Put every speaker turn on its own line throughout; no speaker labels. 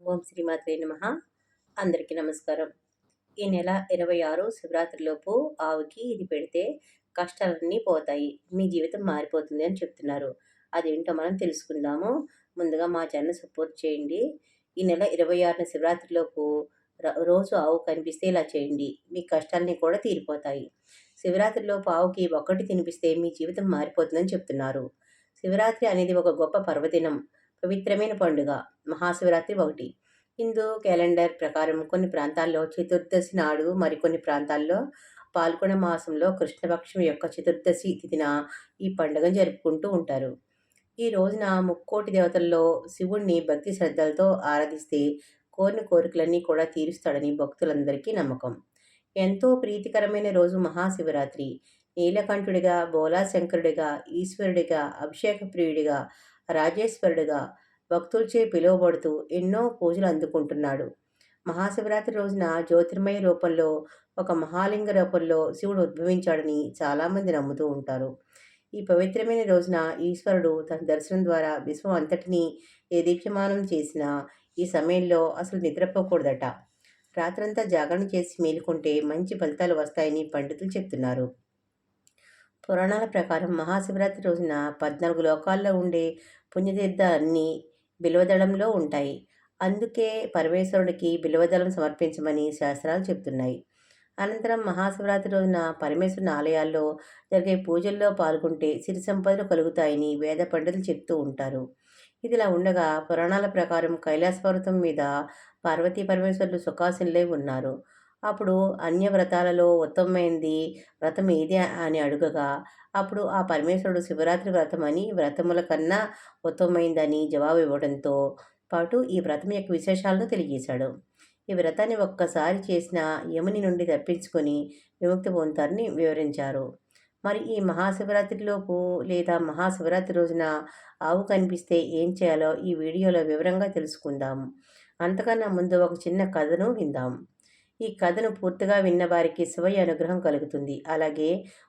ఓం శ్రీమాత్రే నమ. అందరికీ నమస్కారం. ఈ నెల ఇరవై ఆరు శివరాత్రిలోపు ఆవుకి ఇది పెడితే కష్టాలన్నీ పోతాయి. మీ జీవితం మారిపోతుంది అని చెప్తున్నారు. అదేంటో మనం తెలుసుకుందాము. ముందుగా మా ఛానల్ సపోర్ట్ చేయండి. ఈ నెల ఇరవై ఆరున శివరాత్రిలోపు రోజు ఆవు కనిపిస్తే ఇలా చేయండి. మీ కష్టాలన్నీ కూడా తీరిపోతాయి. శివరాత్రిలోపు ఆవుకి ఒక్కటి తినిపిస్తే మీ జీవితం మారిపోతుందని చెప్తున్నారు. శివరాత్రి అనేది ఒక గొప్ప పర్వదినం. పవిత్రమైన పండుగ మహాశివరాత్రి ఒకటి. హిందూ క్యాలెండర్ ప్రకారం కొన్ని ప్రాంతాల్లో చతుర్దశి నాడు మరికొన్ని ప్రాంతాల్లో పాల్గొన మాసంలో కృష్ణపక్షం యొక్క చతుర్దశి తిథిన ఈ పండుగను జరుపుకుంటూ ఉంటారు. ఈ రోజున ముక్కోటి దేవతల్లో శివుణ్ణి భక్తి శ్రద్ధలతో ఆరాధిస్తే కోరిన కోరికలన్నీ కూడా తీరుస్తాడని భక్తులందరికీ నమ్మకం. ఎంతో ప్రీతికరమైన రోజు మహాశివరాత్రి. నీలకంఠుడిగా బోలాశంకరుడిగా ఈశ్వరుడిగా అభిషేక ప్రియుడిగా రాజేశ్వరుడుగా భక్తులచే పిలువబడుతూ ఎన్నో పూజలు అందుకుంటున్నాడు. మహాశివరాత్రి రోజున జ్యోతిర్మయ రూపంలో ఒక మహాలింగ రూపంలో శివుడు ఉద్భవించాడని చాలామంది నమ్ముతూ ఉంటారు. ఈ పవిత్రమైన రోజున ఈశ్వరుడు తన దర్శనం ద్వారా విశ్వం అంతటినీ దీప్యమానం చేసిన ఈ సమయంలో అసలు నిద్రపోకూడదట. రాత్రంతా జాగరణ చేసి మేలుకుంటే మంచి ఫలితాలు వస్తాయని పండితులు చెప్తున్నారు. పురాణాల ప్రకారం మహాశివరాత్రి రోజున పద్నాలుగు లోకాల్లో ఉండే పుణ్యతీర్థాన్ని బిల్వదళంలో ఉంటాయి. అందుకే పరమేశ్వరుడికి బిల్వదళం సమర్పించమని శాస్త్రాలు చెప్తున్నాయి. అనంతరం మహాశివరాత్రి రోజున పరమేశ్వరుని ఆలయాల్లో జరిగే పూజల్లో పాల్గొంటే సిరి సంపదలు కలుగుతాయని వేద పండితులు చెప్తూ ఉంటారు. ఇదిలా ఉండగా పురాణాల ప్రకారం కైలాస పర్వతం మీద పార్వతీ పరమేశ్వరులు సుఖాసనులై ఉన్నారు. అప్పుడు అన్య వ్రతాలలో ఉత్తమమైంది వ్రతం ఏది అని అడుగగా అప్పుడు ఆ పరమేశ్వరుడు శివరాత్రి వ్రతం అని వ్రతముల కన్నా ఉత్తమమైందని జవాబు ఇవ్వడంతో పాటు ఈ వ్రతం యొక్క విశేషాలను తెలియజేశాడు. ఈ వ్రతాన్ని ఒక్కసారి చేసిన యముని నుండి తప్పించుకొని విముక్తి పొందుతారని వివరించారు. మరి ఈ మహాశివరాత్రిలోపు లేదా మహాశివరాత్రి రోజున ఆవు కనిపిస్తే ఏం చేయాలో ఈ వీడియోలో వివరంగా తెలుసుకుందాం. అంతకన్నా ముందు ఒక చిన్న కథను విందాం. ఈ కథను పూర్తిగా విన్న వారికి శివయ్య అనుగ్రహం కలుగుతుంది. అలాగే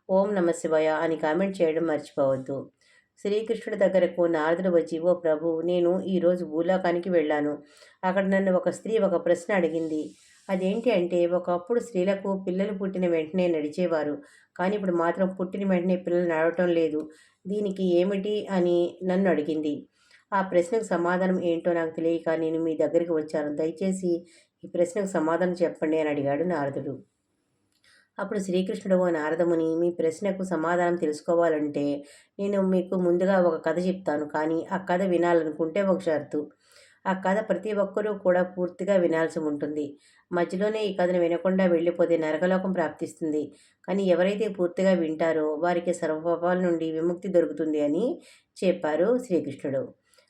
ఓం నమ శివయ అని కామెంట్ చేయడం మర్చిపోవద్దు. శ్రీకృష్ణుడి దగ్గరకు నారదుడు వచ్చి ఓ ప్రభు నేను ఈరోజు భూలోకానికి వెళ్ళాను. అక్కడ నన్ను ఒక స్త్రీ ఒక ప్రశ్న అడిగింది. అదేంటి అంటే ఒకప్పుడు స్త్రీలకు పిల్లలు పుట్టిన వెంటనే నడిచేవారు. కానీ ఇప్పుడు మాత్రం పుట్టిన వెంటనే పిల్లలు నడవటం లేదు. దీనికి ఏమిటి అని నన్ను అడిగింది. ఆ ప్రశ్నకు సమాధానం ఏంటో నాకు తెలియక నేను మీ దగ్గరికి వచ్చాను. దయచేసి ఈ ప్రశ్నకు సమాధానం చెప్పండి అని అడిగాడు నారదుడు. అప్పుడు శ్రీకృష్ణుడు ఓ నారదముని మీ ప్రశ్నకు సమాధానం తెలుసుకోవాలంటే నేను మీకు ముందుగా ఒక కథ చెప్తాను కానీ ఆ కథ వినాలనుకుంటే ఒక షరతు. ఆ కథ ప్రతి ఒక్కరూ కూడా పూర్తిగా వినాల్సి ఉంటుంది. మధ్యలోనే ఈ కథను వినకుండా వెళ్ళిపోతే నరకలోకం ప్రాప్తిస్తుంది. కానీ ఎవరైతే పూర్తిగా వింటారో వారికి సర్వపాపాల నుండి విముక్తి దొరుకుతుంది అని చెప్పారు శ్రీకృష్ణుడు.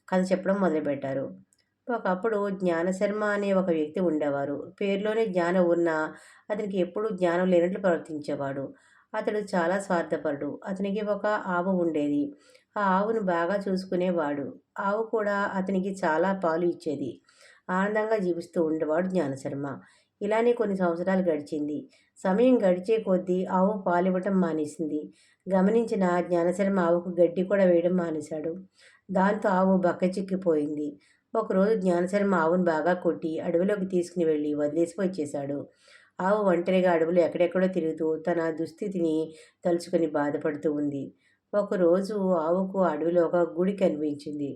కథ చెప్పడం మొదలుపెట్టారు. ఒకప్పుడు జ్ఞానశర్మ అనే ఒక వ్యక్తి ఉండేవారు. పేరులోనే జ్ఞానం ఉన్నా అతనికి ఎప్పుడూ జ్ఞానం లేనట్లు ప్రవర్తించేవాడు. అతడు చాలా స్వార్థపరుడు. అతనికి ఒక ఆవు ఉండేది. ఆ ఆవును బాగా చూసుకునేవాడు. ఆవు కూడా అతనికి చాలా పాలు ఇచ్చేది. ఆనందంగా జీవిస్తూ ఉండేవాడు జ్ఞానశర్మ ఇలానే కొన్ని సంవత్సరాలు గడిచింది. సమయం గడిచే కొద్దీ ఆవు పాలివ్వటం మానేసింది. గమనించిన జ్ఞానశర్మ ఆవుకు గడ్డి కూడా వేయడం మానేశాడు. దాంతో ఆవు బక్కచిక్కిపోయింది ఒకరోజు జ్ఞానశర్మ ఆవును బాగా కొట్టి అడవిలోకి తీసుకుని వెళ్ళి వదిలేసి వచ్చేశాడు. ఆవు ఒంటరిగా అడవులు ఎక్కడెక్కడో తిరుగుతూ తన దుస్థితిని తలుచుకొని బాధపడుతూ ఉంది. ఒకరోజు ఆవుకు అడవిలో ఒక గుడి కనిపించింది.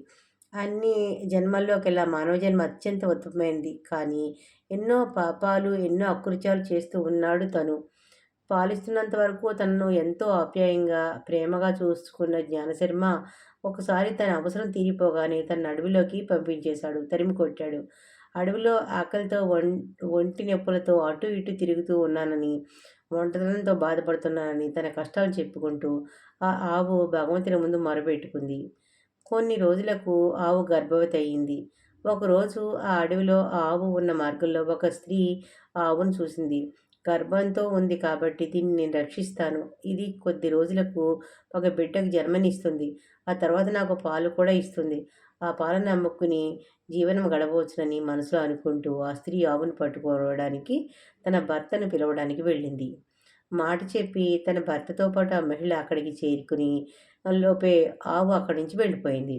అన్ని జన్మల్లోకెల్లా మానవ జన్మ అత్యంత ఉత్తమమైనది. కానీ ఎన్నో పాపాలు ఎన్నో అకృత్యాలు చేస్తూ ఉన్నాడు తను. పాలిస్తున్నంత వరకు తనను ఎంతో ఆప్యాయంగా ప్రేమగా చూసుకున్న జ్ఞానశర్మ ఒకసారి తన అవసరం తీరిపోగానే తన అడవిలోకి పంపించేశాడు. తరిమి కొట్టాడు. అడవిలో ఆకలితో ఒం ఒంటి నొప్పులతో అటు ఇటు తిరుగుతూ ఉన్నానని ఒంటరితో బాధపడుతున్నానని తన కష్టాలు చెప్పుకుంటూ ఆ ఆవు భగవంతుని ముందు మొరపెట్టుకుంది. కొన్ని రోజులకు ఆవు గర్భవతి అయ్యింది ఒకరోజు ఆ అడవిలో ఆవు ఉన్న మార్గంలో ఒక స్త్రీ ఆవును చూసింది. గర్భంతో ఉంది కాబట్టి దీన్ని నేను రక్షిస్తాను. ఇది కొద్ది రోజులకు ఒక బిడ్డకు జన్మనిస్తుంది. ఆ తర్వాత నాకు పాలు కూడా ఇస్తుంది. ఆ పాలను అమ్ముకుని జీవనం గడవచ్చునని మనసులో అనుకుంటూ ఆ స్త్రీ ఆవును పట్టుకోవడానికి తన భర్తను పిలవడానికి వెళ్ళింది. మాట చెప్పి తన భర్తతో పాటు ఆ మహిళ అక్కడికి చేరుకుని లోపే ఆవు అక్కడి నుంచి వెళ్ళిపోయింది.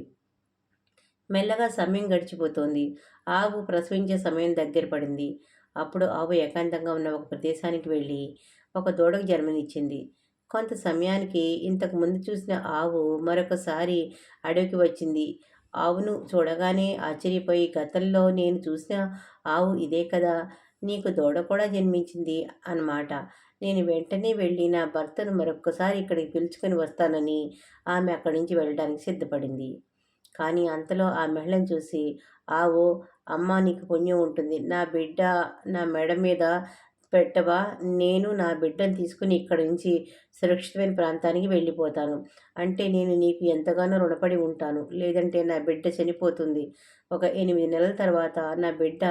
మెల్లగా సమయం గడిచిపోతోంది. ఆవు ప్రసవించే సమయం దగ్గర పడింది. అప్పుడు ఆవు ఏకాంతంగా ఉన్న ఒక ప్రదేశానికి వెళ్ళి ఒక దూడకు జన్మనిచ్చింది. కొంత సమయానికి ఇంతకు ముందు చూసిన ఆవు మరొకసారి అడవికి వచ్చింది. ఆవును చూడగానే ఆశ్చర్యపోయి గతంలో నేను చూసిన ఆవు ఇదే కదా నీకు దూడ కూడా జన్మించింది అన్నమాట. నేను వెంటనే వెళ్ళి నా భర్తను మరొక్కసారి ఇక్కడికి పిలుచుకొని వస్తానని ఆమె అక్కడి నుంచి వెళ్ళడానికి సిద్ధపడింది. కానీ అంతలో ఆ మహిళను చూసి ఆవు అమ్మ నీకు పుణ్యం ఉంటుంది. నా బిడ్డ నా మెడ మీద పెట్టవా? నేను నా బిడ్డను తీసుకుని ఇక్కడి నుంచి సురక్షితమైన ప్రాంతానికి వెళ్ళిపోతాను. అంటే నేను నీకు ఎంతగానో రుణపడి ఉంటాను. లేదంటే నా బిడ్డ చనిపోతుంది. ఒక ఎనిమిది నెలల తర్వాత నా బిడ్డ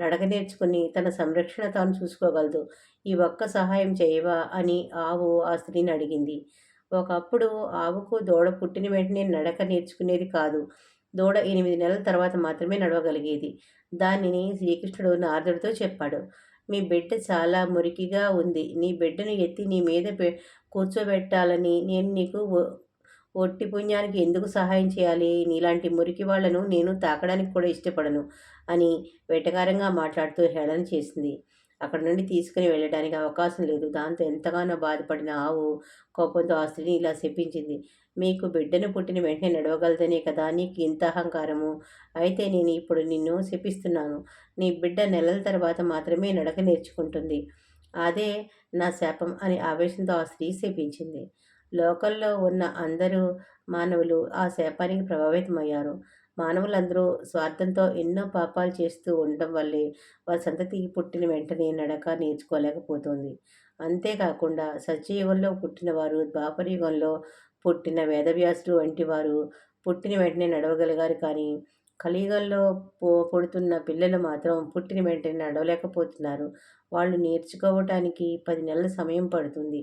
నడక నేర్చుకుని తన సంరక్షణ తాను చూసుకోగలదు. ఈ ఒక్క సహాయం చేయవా? అని ఆవు ఆ స్త్రీని అడిగింది. ఒకప్పుడు ఆవుకు దూడ పుట్టిన వెంటనే నడక నేర్చుకునేది కాదు. దూడ ఎనిమిది నెలల తర్వాత మాత్రమే నడవగలిగేది. దానిని శ్రీకృష్ణుడు నారదుడితో చెప్పాడు. మీ బిడ్డ చాలా మురికిగా ఉంది. నీ బిడ్డను ఎత్తి నీ మీద కూర్చోబెట్టాలని నేను నీకు ఒట్టి పుణ్యానికి ఎందుకు సహాయం చేయాలి? నీలాంటి మురికి వాళ్ళను నేను తాకడానికి కూడా ఇష్టపడను అని వెటకారంగా మాట్లాడుతూ హేళన చేసింది. అక్కడ నుండి తీసుకుని వెళ్ళడానికి అవకాశం లేదు. దాంతో ఎంతగానో బాధపడిన ఆవు కోపంతో ఆ స్త్రీని ఇలా చెప్పించింది మీకు బిడ్డను పుట్టిన వెంటనే నడవగలదనే కదా? నీకు ఇంత అహంకారము. అయితే నేను ఇప్పుడు నిన్ను శపిస్తున్నాను. నీ బిడ్డ నెలల తర్వాత మాత్రమే నడక నేర్చుకుంటుంది. అదే నా శాపం అని ఆవేశంతో ఆ స్త్రీ శపించింది. లోకల్లో ఉన్న అందరూ మానవులు ఆ శాపానికి ప్రభావితమయ్యారు. మానవులందరూ స్వార్థంతో ఎన్నో పాపాలు చేస్తూ ఉండడం వల్లే వారి సంతతికి పుట్టిన వెంటనే నడక నేర్చుకోలేకపోతుంది. అంతేకాకుండా సత్యయుగంలో పుట్టినవారు ద్వాపరయుగంలో పుట్టిన వేదవ్యాసులు వంటి వారు పుట్టిన వెంటనే నడవగలిగారు కానీ కలియుగంలో పో పుడుతున్న పిల్లలు మాత్రం పుట్టిన వెంటనే నడవలేకపోతున్నారు. వాళ్ళు నేర్చుకోవటానికి పది నెలల సమయం పడుతుంది.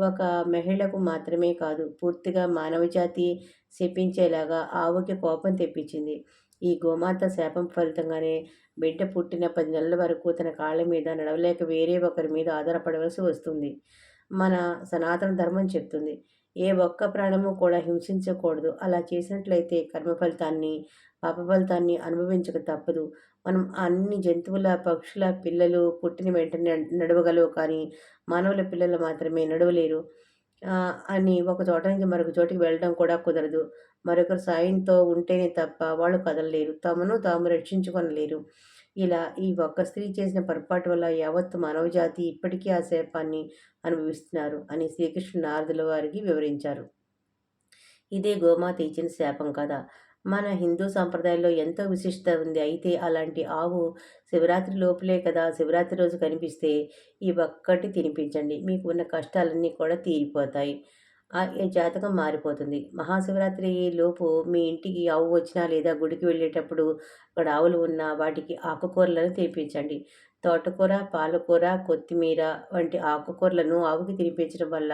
ఒక మహిళకు మాత్రమే కాదు పూర్తిగా మానవజాతి శపించేలాగా ఆవుకి కోపం తెప్పించింది. ఈ గోమాత శాపం ఫలితంగానే బిడ్డ పుట్టిన పది నెలల వరకు తన కాళ్ళ మీద నడవలేక వేరే ఒకరి మీద ఆధారపడవలసి వస్తుంది. మన సనాతన ధర్మం చెప్తుంది ఏ ఒక్క ప్రాణము కూడా హింసించకూడదు. అలా చేసినట్లయితే కర్మ ఫలితాన్ని పాప ఫలితాన్ని అనుభవించక తప్పదు. మనం అన్ని జంతువుల పక్షుల పిల్లలు పుట్టిన వెంటనే నడవగలవు కానీ మానవుల పిల్లలు మాత్రమే నడవలేరు. అని ఒక చోట నుంచి మరొక చోటికి వెళ్ళడం కూడా కుదరదు. మరొకరు సాయంతో ఉంటేనే తప్ప వాళ్ళు కదలలేరు. తమను తాము రక్షించుకొనలేరు. ఇలా ఈ ఒక్క స్త్రీ చేసిన పొరపాటు వల్ల యావత్తు మానవజాతి ఇప్పటికీ ఆ శాపాన్ని అనుభవిస్తున్నారు అని శ్రీకృష్ణ నారదుల వారికి వివరించారు. ఇదే గోమాత ఇచ్చిన శాపం కదా. మన హిందూ సాంప్రదాయంలో ఎంతో విశిష్టత ఉంది. అయితే అలాంటి ఆవు శివరాత్రి లోపలే కదా శివరాత్రి రోజు కనిపిస్తే ఈ ఒక్కటి తినిపించండి. మీకు ఉన్న కష్టాలన్నీ కూడా తీరిపోతాయి. ఈ జాతకం మారిపోతుంది. మహాశివరాత్రి లోపు మీ ఇంటికి ఆవు వచ్చినా లేదా గుడికి వెళ్ళేటప్పుడు అక్కడ ఆవులు ఉన్నా వాటికి ఆకుకూరలను తినిపించండి. తోటకూర పాలకూర కొత్తిమీర వంటి ఆకుకూరలను ఆవుకి తినిపించడం వల్ల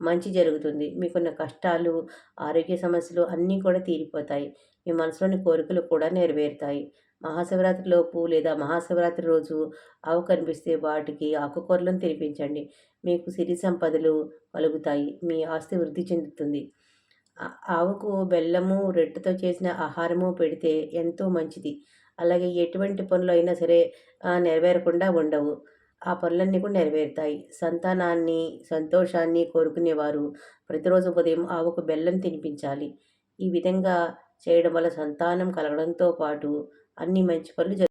మంచి జరుగుతుంది. మీకున్న కష్టాలు ఆరోగ్య సమస్యలు అన్నీ కూడా తీరిపోతాయి. మీ మనసులోని కోరికలు కూడా నెరవేరుతాయి. మహాశివరాత్రి లోపు లేదా మహాశివరాత్రి రోజు ఆవు కనిపిస్తే వాటికి ఆకుకూరలను తినిపించండి. మీకు సిరి సంపదలు కలుగుతాయి. మీ ఆస్తి వృద్ధి చెందుతుంది. ఆవుకు బెల్లము రెట్టుతో చేసిన ఆహారము పెడితే ఎంతో మంచిది. అలాగే ఎటువంటి పనులు అయినా సరే నెరవేరకుండా ఉండవు. ఆ పనులన్నీ కూడా నెరవేరుతాయి. సంతానాన్ని సంతోషాన్ని కోరుకునేవారు. ప్రతిరోజు ఉదయం ఆవుకు బెల్లం తినిపించాలి. ఈ విధంగా చేయడం వల్ల సంతానం కలగడంతో పాటు అన్ని మంచి పనులు జరుగుతాయి